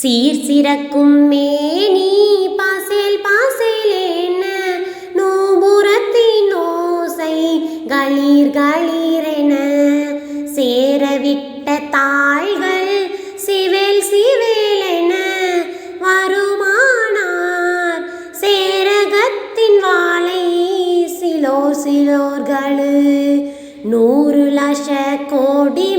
சீர் சிறக்கும் மேனி பாசேல் பாசேலேன நோபுரத்தின் ஓசை களீர் களீரென சேரவிட்ட தாள்கள் சிவேல் சிவேலென வருமானார் சேரகத்தின் வாழை சிலோ சிலோர்களு. நூறு லட்ச கோடி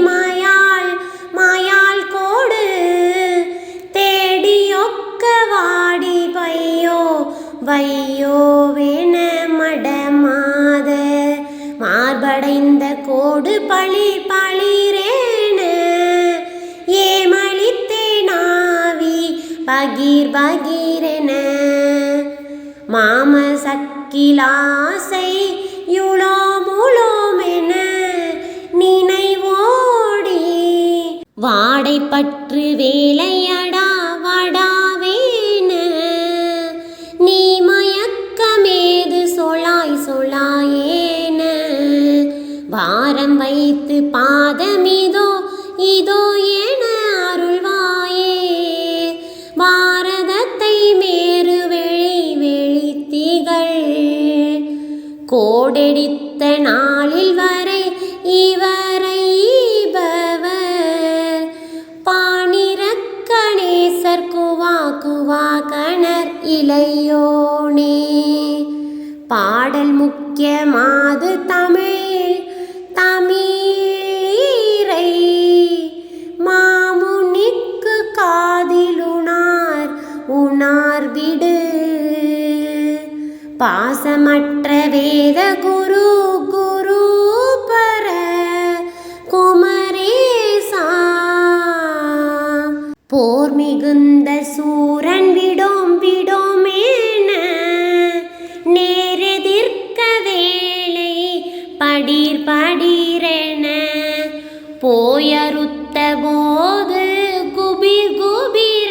வையோவென மடமாத மார்படைந்த கோடு பழி பளிரேன ஏமளித்தேனாவி பகீர் பகீரென. மாம சக்கிலாசை யுளோமுளோமென நினைவோடி வாடை பற்று வேலையடா பாதமிதோ இதோ என அருள்வாயே. பாரதத்தை மேறு வெளி வெளித்திகள். கோடெடித்த நாளில் வரை இவரை ஈபவர். பாணிரக்கணேசர் குவா குவா கணர் இளையோனே. பாடல் முக்கியமாது தமிழ் தமிழ் விடு பாசமற்ற வேத குரு குரு பர குமரேசா போர் மிகுந்த சூரன் விடோம் விடோமேன நேரெதிர்க்க வேலை படீர் படீரென போயறுத்த போது குபீர் குபீரென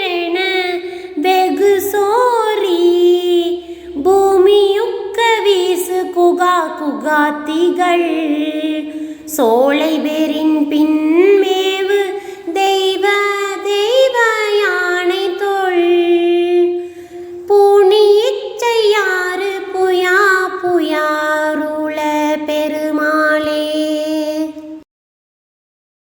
புகா குகா குகாத்திகள் சோலை பெரின் பின்